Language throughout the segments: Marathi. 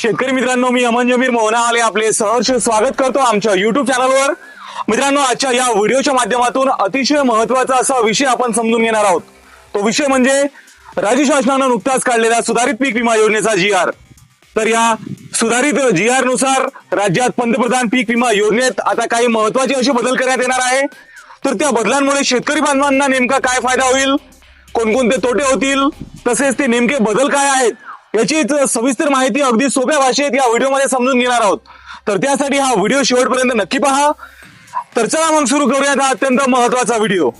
शेतकरी मित्रांनो मी अमन जमीर आले आपले सहर्ष स्वागत करतो आमच्या युट्यूब चॅनलवर मित्रांनो आजच्या या व्हिडिओच्या माध्यमातून अतिशय महत्त्वाचा असा विषय आपण समजून घेणार आहोत. तो विषय म्हणजे राज्य शासनानं नुकताच काढलेला सुधारित पीक विमा योजनेचा जी आर तर या सुधारित जी आरनुसार राज्यात पंतप्रधान पीक विमा योजनेत आता काही महत्त्वाचे असे बदल करण्यात येणार आहे. तर त्या बदलांमुळे शेतकरी बांधवांना नेमका काय फायदा होईल? कोणकोणते तोटे होतील? तसेच ते नेमके बदल काय आहेत? याचीच सविस्तर माहिती अगदी सोप्या भाषेत या व्हिडिओमध्ये समजून घेणार आहोत. तर त्यासाठी हा व्हिडिओ शेवटपर्यंत नक्की पहा. तर चला मग सुरू करूयात हा अत्यंत महत्त्वाचा व्हिडिओ.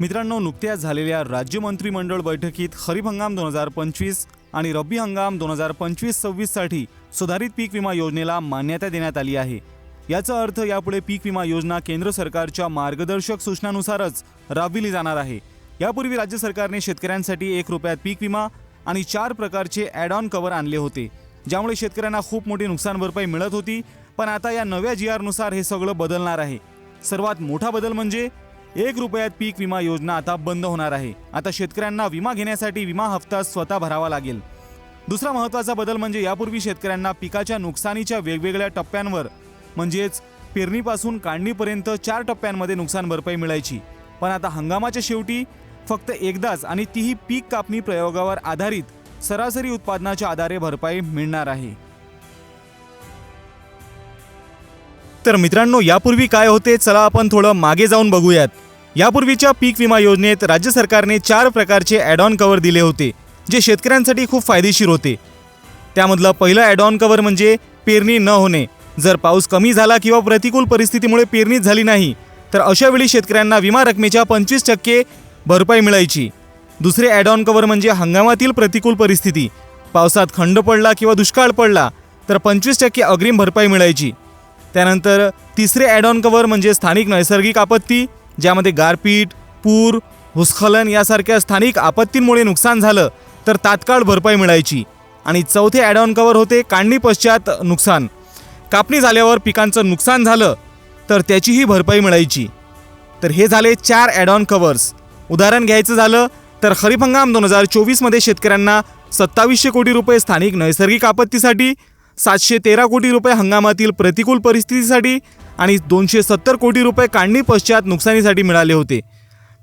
मित्रांनो नुकत्याच झालेल्या राज्य मंत्रिमंडळ बैठकीत खरीप हंगाम दोन हजार पंचवीस आणि रब्बी हंगाम दोन हजार पंचवीस सव्वीससाठी सुधारित पीक विमा योजनेला मान्यता देण्यात आली आहे. याचा अर्थ यापुढे पीक विमा योजना केंद्र सरकारच्या मार्गदर्शक सूचनानुसारच राबविली जाणार आहे. यापूर्वी राज्य सरकारने शेतकऱ्यांसाठी एक रुपयात पीक विमा आणि चार प्रकारचे ॲड ऑन कवर आणले होते. ज्यामुळे शेतकऱ्यांना खूप मोठी नुकसान भरपाई मिळत होती पण आता या नव्या जी आरनुसार हे सगळं बदलणार आहे. सर्वात मोठा बदल म्हणजे एक रुपयात पीक विमा योजना आता बंद होणार आहे. आता शेतकऱ्यांना विमा घेण्यासाठी विमा हप्ता स्वतः भरावा लागेल. दुसरा महत्त्वाचा बदल म्हणजे यापूर्वी शेतकऱ्यांना पिकाच्या नुकसानीच्या वेगवेगळ्या टप्प्यांवर म्हणजेच पेरणीपासून काढणीपर्यंत चार टप्प्यांमध्ये नुकसान भरपाई मिळायची. पण आता हंगामाच्या शेवटी फक्त एकदाच आणि तीही पीक कापणी प्रयोगावर आधारित सरासरी उत्पादनाच्या आधारे भरपाई मिळणार आहे. तर मित्रांनो यापूर्वी काय होते? चला आपण थोडं मागे जाऊन बघूयात. यापूर्वीच्या पीक विमा योजनेत राज्य सरकारने चार प्रकारचे ॲड ऑन कव्हर दिले होते जे शेतकऱ्यांसाठी खूप फायदेशीर होते. त्यामधलं पहिलं ॲड ऑन कव्हर म्हणजे पेरणी न होणे. जर पाऊस कमी झाला किंवा प्रतिकूल परिस्थितीमुळे पेरणीच झाली नाही तर अशा वेळी शेतकऱ्यांना विमा रकमेच्या पंचवीस टक्के भरपाई मिळायची. दुसरे ॲड ऑन कव्हर म्हणजे हंगामातील प्रतिकूल परिस्थिती. पावसात खंड पडला किंवा दुष्काळ पडला तर पंचवीस टक्के अग्रिम भरपाई मिळायची. त्यानंतर तिसरे ॲड ऑन कव्हर म्हणजे स्थानिक नैसर्गिक आपत्ती ज्यामध्ये गारपीट पूर भूस्खलन यासारख्या स्थानिक आपत्तींमुळे नुकसान झालं तर तात्काळ भरपाई मिळायची. आणि चौथे ॲड ऑन कव्हर होते काढणी पश्चात नुकसान. कापणी झाल्यावर पिकांचं नुकसान झालं तर त्याचीही भरपाई मिळायची. तर हे झाले चार ॲडॉन कव्हर्स उदाहरण घ्यायचं झालं तर खरीप हंगाम दोन हजार चोवीसमध्ये शेतकऱ्यांना सत्तावीसशे कोटी रुपये स्थानिक नैसर्गिक आपत्तीसाठी सातशे तेरा कोटी रुपये हंगामातील प्रतिकूल परिस्थितीसाठी आणि दोनशे सत्तर कोटी रुपये काढणी पश्चात नुकसानीसाठी मिळाले होते.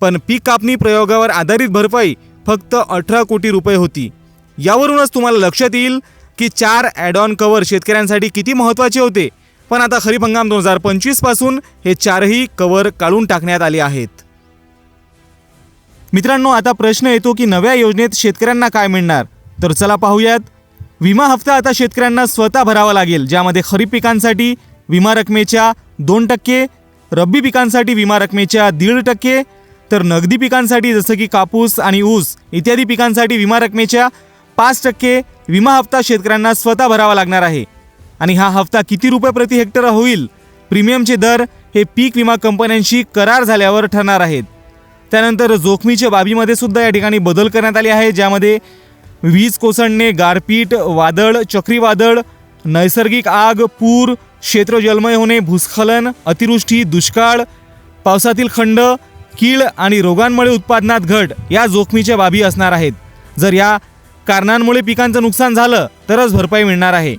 पण पीक कापणी प्रयोगावर आधारित भरपाई फक्त अठरा कोटी रुपये होती. यावरूनच तुम्हाला लक्षात येईल की चार ॲड ऑन कवर शेतकऱ्यांसाठी किती महत्त्वाचे होते? पण आता खरीप हंगाम दोन हजार पंचवीसपासून हे चारही कव्हर काढून टाकण्यात आले आहेत. मित्रांनो आता प्रश्न येतो की नव्या योजनेत शेतकऱ्यांना काय मिळणार? तर चला पाहूयात. विमा हप्ता आता शेतकऱ्यांना स्वतः भरावा लागेल ज्यामध्ये खरीप पिकांसाठी विमा रकमेच्या दोन टक्के रब्बी पिकांसाठी विमा रकमेच्या दीड टक्के तर नगदी पिकांसाठी जसं की कापूस आणि ऊस इत्यादी पिकांसाठी विमा रकमेच्या पाच टक्के विमा हप्ता शेतकऱ्यांना स्वतः भरावा लागणार आहे. आणि हा हप्ता किती रुपये प्रति हेक्टर होईल? प्रीमियमचे दर हे पीक विमा कंपन्यांशी करार झाल्यावर ठरणार आहेत. त्यानंतर जोखमीच्या बाबीमध्ये सुद्धा या ठिकाणी बदल करण्यात आले आहे ज्यामध्ये वीज कोसळणे गारपीट वादळ चक्रीवादळ नैसर्गिक आग पूर क्षेत्र जलमय होणे भूस्खलन अतिवृष्टी दुष्काळ पावसातील खंड कीड आणि रोगांमुळे उत्पादनात घट या जोखमीच्या बाबी असणार आहेत. जर या कारणांमुळे पिकांचं नुकसान झालं तरच भरपाई मिळणार आहे.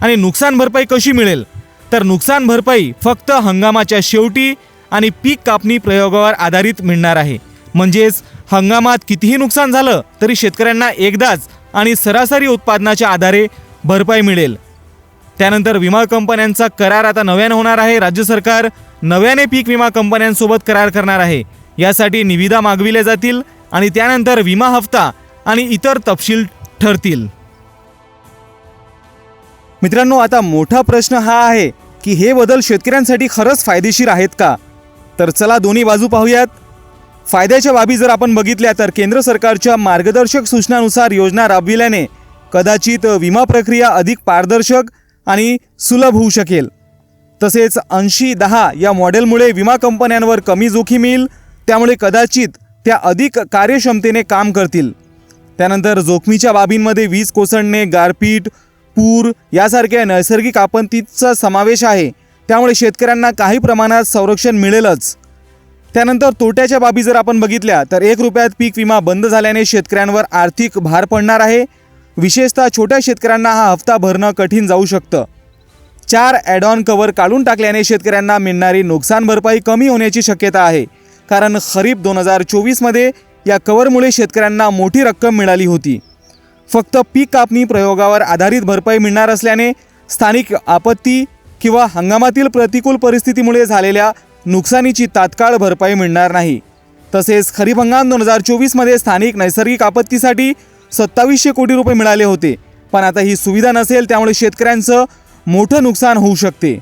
आणि नुकसान भरपाई कशी मिळेल? तर नुकसान भरपाई फक्त हंगामाच्या शेवटी आणि पीक कापणी प्रयोगावर आधारित मिळणार आहे. म्हणजेच हंगामात कितीही नुकसान झालं तरी शेतकऱ्यांना एकदाच आणि सरासरी उत्पादनाच्या आधारे भरपाई मिळेल. त्यानंतर विमा कंपन्यांचा करार आता नव्यानं होणार आहे. राज्य सरकार नव्याने पीक विमा कंपन्यांसोबत करार करणार आहे. यासाठी निविदा मागविल्या जातील आणि त्यानंतर विमा हप्ता आणि इतर तपशील ठरतील. मित्रांनो आता मोठा प्रश्न हा आहे की हे बदल शेतकऱ्यांसाठी खरंच फायदेशीर आहेत का? तर चला दोन्ही बाजू पाहूयात. फायद्याच्या बाबी जर आपण बघितल्या तर केंद्र सरकारच्या मार्गदर्शक सूचनानुसार योजना राबविल्याने कदाचित विमा प्रक्रिया अधिक पारदर्शक आणि सुलभ होऊ शकेल. तसेच ऐंशी दहा या मॉडेलमुळे विमा कंपन्यांवर कमी जोखीम येईल त्यामुळे कदाचित त्या अधिक कार्यक्षमतेने काम करतील. त्यानंतर जोखमीच्या बाबींमध्ये वीज कोसळणे गारपीट पूर यासारख्या नैसर्गिक आपत्तीचा समावेश आहे. त्यामुळे शेतकऱ्यांना काही प्रमाणात संरक्षण मिळेलच. त्यानंतर तोट्याच्या बाबी जर आपण बघितल्या तर एक रुपयात पीक विमा बंद झाल्याने शेतकऱ्यांवर आर्थिक भार पडणार आहे. विशेषतः छोट्या शेतकऱ्यांना हा हप्ता भरणं कठीण जाऊ शकतं. चार ॲड ऑन कवर काढून टाकल्याने शेतकऱ्यांना मिळणारी नुकसान भरपाई कमी होण्याची शक्यता आहे. कारण खरीप दोन हजार चोवीसमध्ये या कवरमुळे शेतकऱ्यांना मोठी रक्कम मिळाली होती. फक्त पीक कापणी प्रयोगावर आधारित भरपाई मिळणार असल्याने स्थानिक आपत्ती किंवा हंगामातील प्रतिकूल परिस्थितीमुळे झालेल्या नुकसानीची तात्काळ भरपाई मिळणार नाही. तसेच खरीप हंगाम दोन हजार चोवीसमध्ये स्थानिक नैसर्गिक आपत्तीसाठी सत्तावीसशे कोटी रुपये मिळाले होते. पण आता ही सुविधा नसेल त्यामुळे शेतकऱ्यांचं मोठं नुकसान होऊ शकते.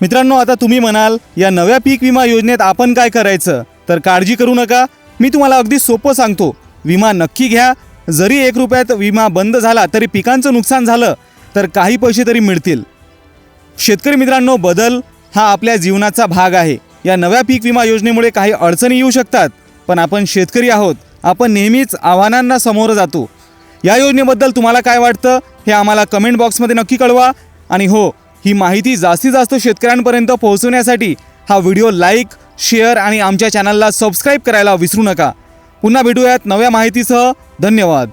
मित्रांनो आता तुम्ही म्हणाल या नव्या पीक विमा योजनेत आपण काय करायचं? तर काळजी करू नका. मी तुम्हाला अगदी सोपं सांगतो. विमा नक्की घ्या. जरी एक रुपयात विमा बंद झाला तरी पिकांचं नुकसान झालं तर काही पैसे तरी मिळतील. शेतकरी मित्रांनो बदल हा आपल्या जीवनाचा भाग आहे. या नव्या पीक विमा योजनेमुळे काही अडचणी येऊ शकतात. पण आपण शेतकरी आहोत. आपण नेहमीच आव्हानांना समोर जातो. या योजनेबद्दल तुम्हाला काय वाटतं? हे आम्हाला कमेंट बॉक्समध्ये नक्की कळवा. आणि हो ही माहिती जास्तीत जास्त शेतकऱ्यांपर्यंत पोहोचवण्यासाठी हा व्हिडिओ लाईक शेअर आणि आमच्या चॅनलला सबस्क्राईब करायला विसरू नका. पुन्हा भेटूयात नव्या माहितीसह. धन्यवाद.